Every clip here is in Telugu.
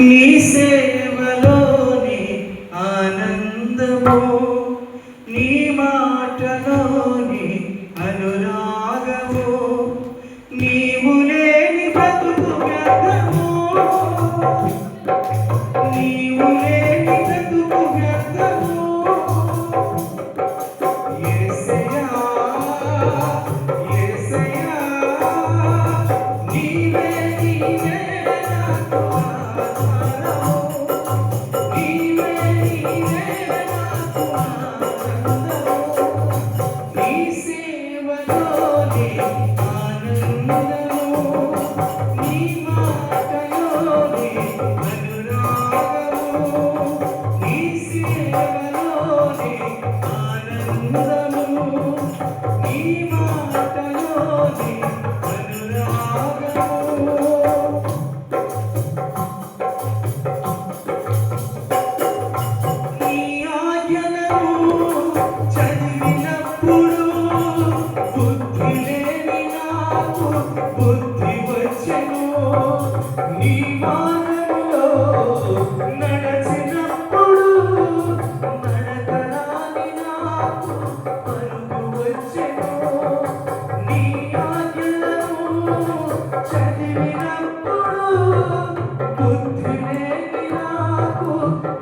నీ సేవలోని ఆనందము నీ మాటలోని అనురాగము నీవు లేని బ్రతుకు బ్రతము నీవు లేని మధురము ఈ మాటలోని అనురాగ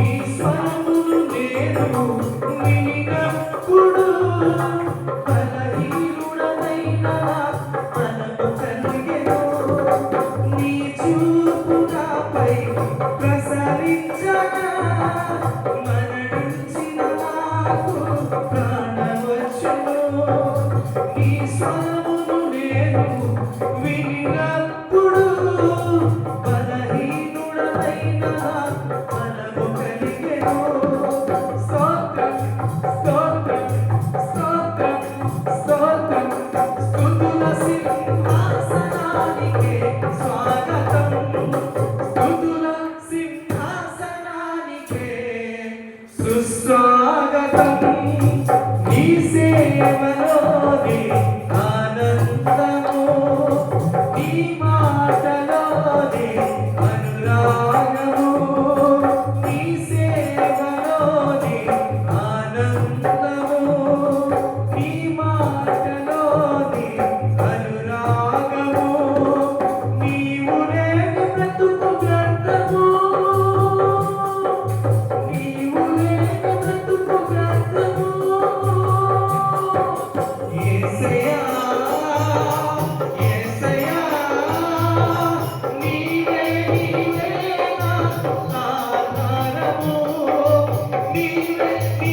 Sorry, sorry.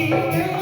Thank you.